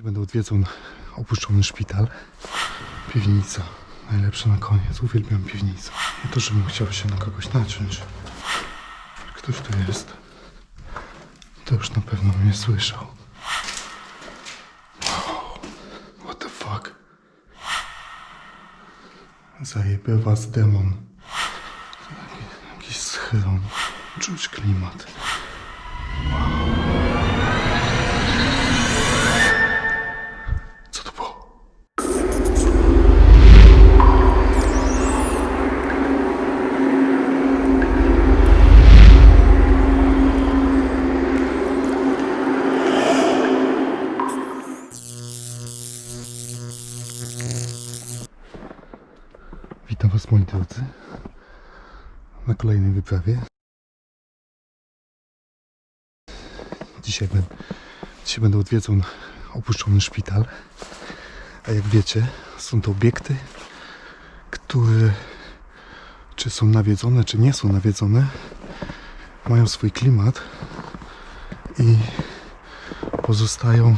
Będę odwiedzał opuszczony szpital. Piwnica. Najlepsze na koniec. Uwielbiam piwnicę. Nie to, żebym chciał się na kogoś naciąć. Ktoś tu jest. To już na pewno mnie słyszał. Wow. What the fuck? Zajebie was demon. Jaki- Jakiś schron. Czuć klimat. Co na kolejnej wyprawie. Dzisiaj, ben, dzisiaj będę odwiedzał opuszczony szpital. A jak wiecie, są to obiekty, które czy są nawiedzone, czy nie są nawiedzone, mają swój klimat i pozostają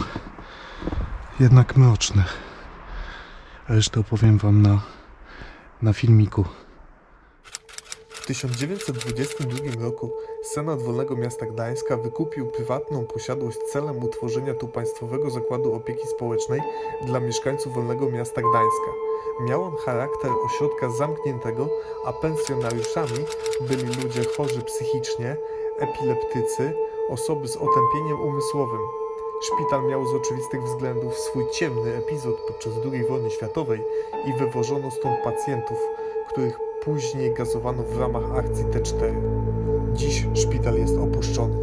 jednak mroczne. Resztę opowiem Wam na, na filmiku. W 1922 roku Senat Wolnego Miasta Gdańska wykupił prywatną posiadłość celem utworzenia tu Państwowego Zakładu Opieki Społecznej dla mieszkańców Wolnego Miasta Gdańska. Miał on charakter ośrodka zamkniętego, a pensjonariuszami byli ludzie chorzy psychicznie, epileptycy, osoby z otępieniem umysłowym. Szpital miał z oczywistych względów swój ciemny epizod podczas II wojny światowej i wywożono stąd pacjentów, których później gazowano w ramach akcji T4. Dziś szpital jest opuszczony.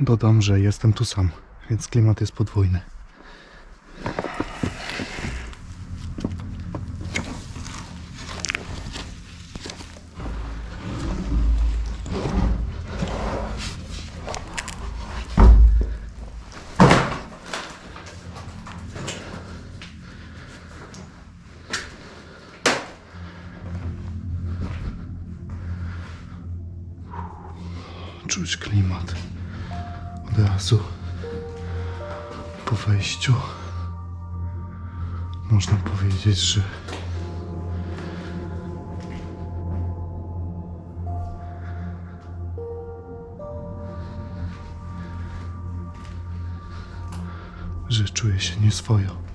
Dodam, że jestem tu sam, więc klimat jest podwójny. Czuć klimat od razu po wejściu można powiedzieć, że że czuję się nieswojo.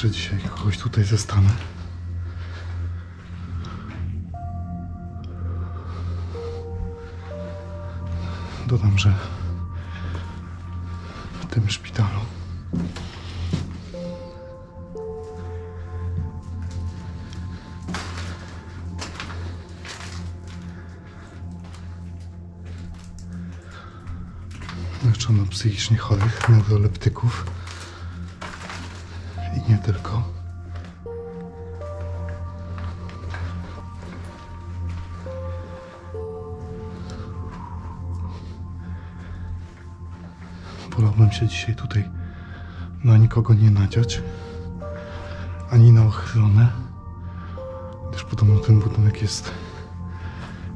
Zobaczymy, czy dzisiaj kogoś tutaj zastanę. Dodam, że w tym szpitalu leczono psychicznie chorych, neuroleptyków i nie tylko. Wolałbym się dzisiaj tutaj na nikogo nie nadziać, ani na ochronę, gdyż podobno ten budynek jest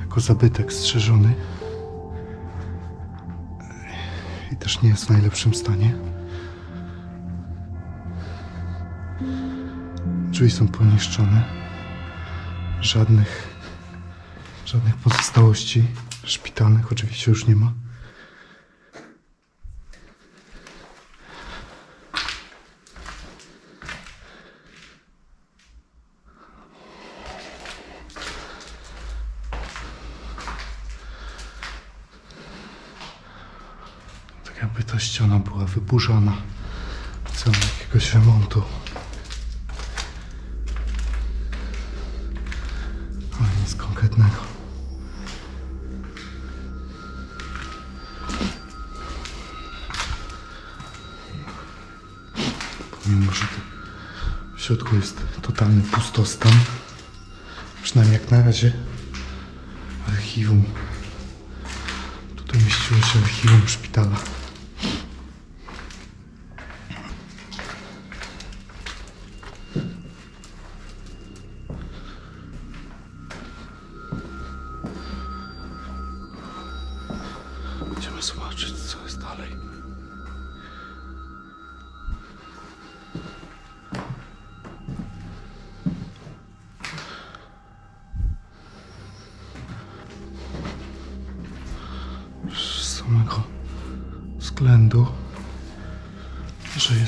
jako zabytek strzeżony i też nie jest w najlepszym stanie. Drzwi są poniszczone. Żadnych, żadnych pozostałości szpitalnych oczywiście już nie ma. Tak jakby ta ściana była wyburzona w celu jakiegoś remontu. brzyd. W środku jest totalny pustostan. Przynajmniej jak na razie archiwum. Tutaj mieściło się archiwum szpitala. Idziemy zobaczyć co.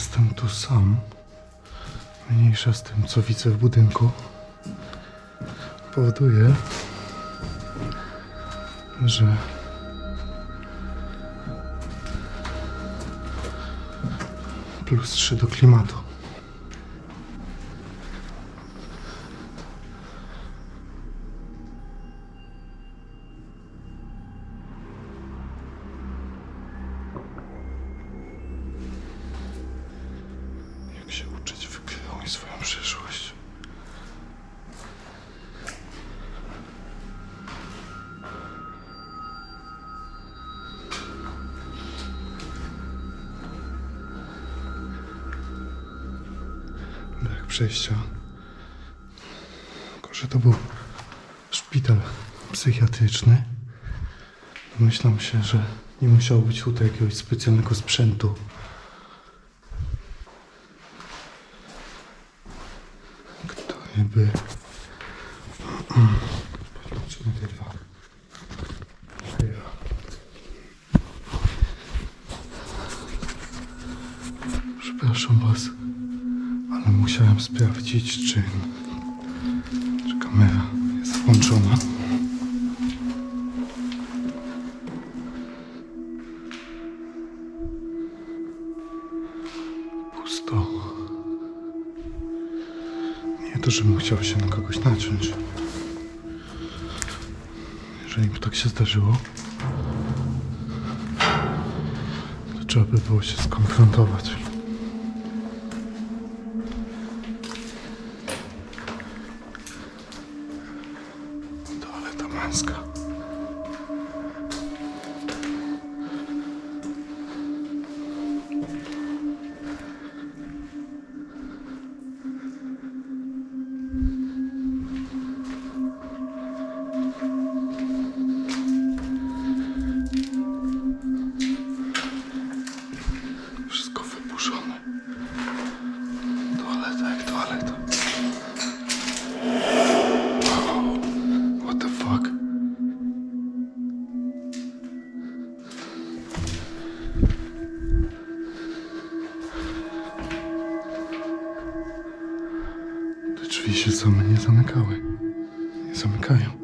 jestem tu sam, mniejsza z tym, co widzę w budynku, powoduje, że plus 3 do klimatu. Jak się uczyć wykrywać swoją przyszłość? Brak przejścia. Tylko, że to był szpital psychiatryczny. Domyślam się, że nie musiało być tutaj jakiegoś specjalnego sprzętu. Kto by... Patrzmy te dwa. Przepraszam was, ale musiałem sprawdzić, czy, Nie to, żebym chciał się na kogoś naciąć. Jeżeli by tak się zdarzyło, to trzeba by było się skonfrontować. Toaleta męska. Zamykały. Nie zamykają.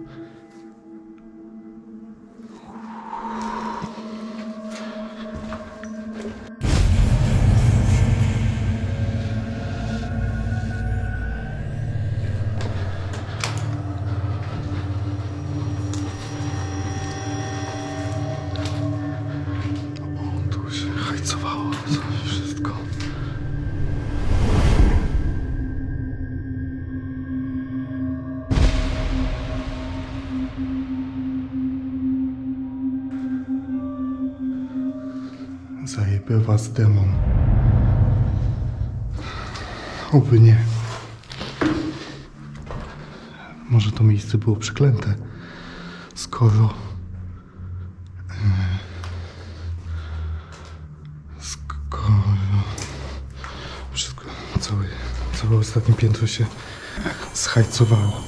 Was demon. Oby nie. Może to miejsce było przeklęte, skoro Skoro wszystko, całe, całe ostatnie piętro się schajcowało.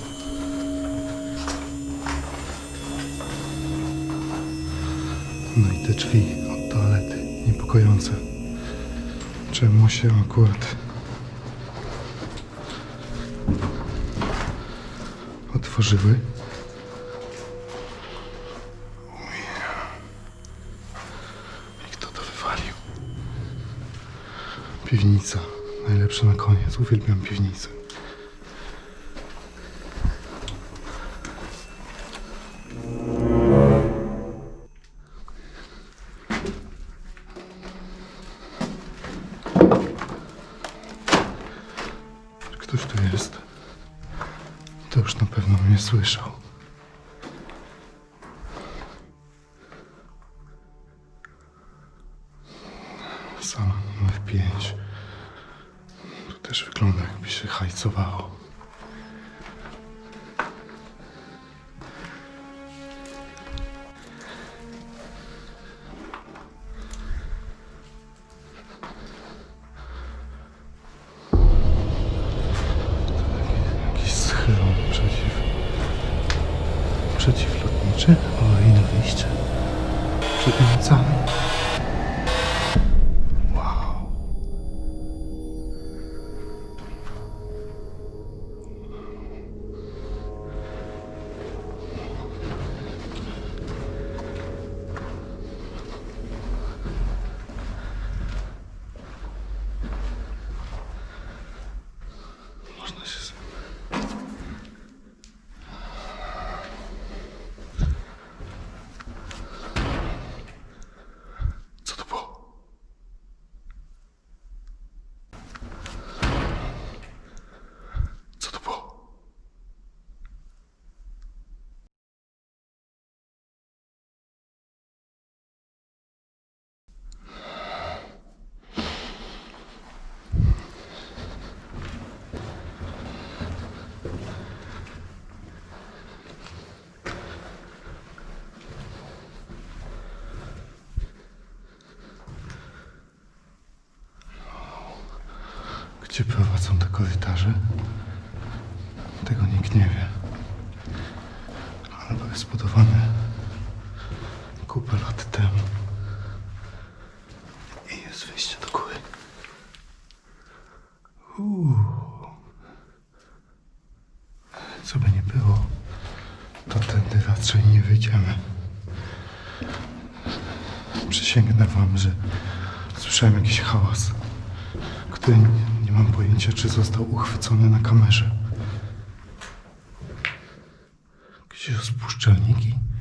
No i te drzwi niepokojące. Czemu się akurat otworzyły? I kto to wywalił? Piwnica. Najlepsze na koniec. Uwielbiam piwnicę. Jest? To już na pewno mnie słyszał. Sala numer 5. Tu też wygląda jakby się hajcowało. Gdzie prowadzą te korytarze? Tego nikt nie wie. Ale były zbudowane kupę lat temu. I jest wyjście do góry. Uuu. Co by nie było, to tędy raczej nie wyjdziemy. Przysięgnę wam, że słyszałem jakiś hałas który nie, mam pojęcia, czy został uchwycony na kamerze. Jakieś rozpuszczalniki? Po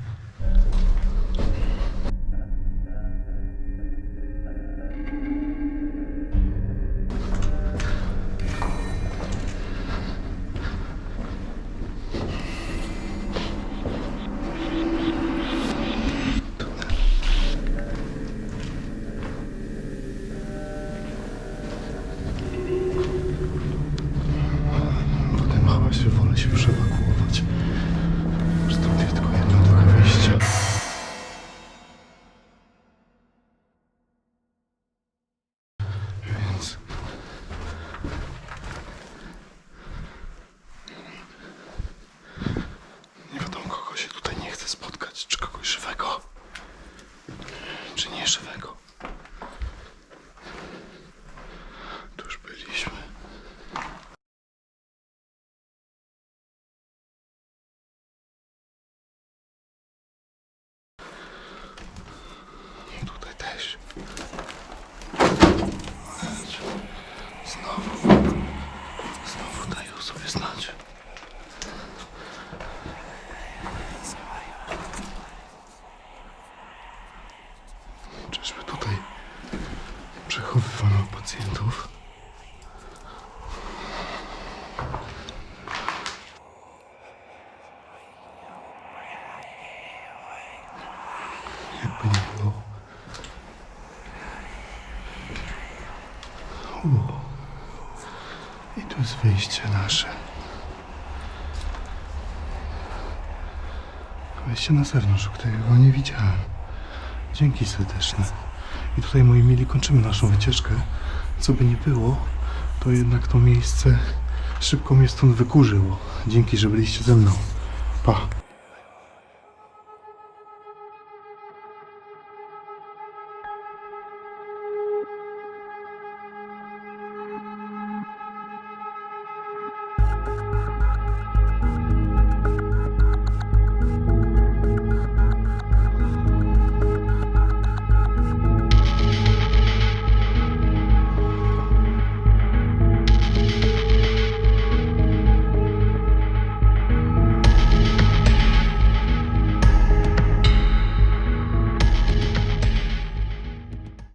wyjście nasze. Wyjście na zewnątrz, którego nie widziałem. Dzięki serdeczne. I tutaj, moi mili, kończymy naszą wycieczkę. Co by nie było, to jednak to miejsce szybko mnie stąd wykurzyło. Dzięki, że byliście ze mną. Pa.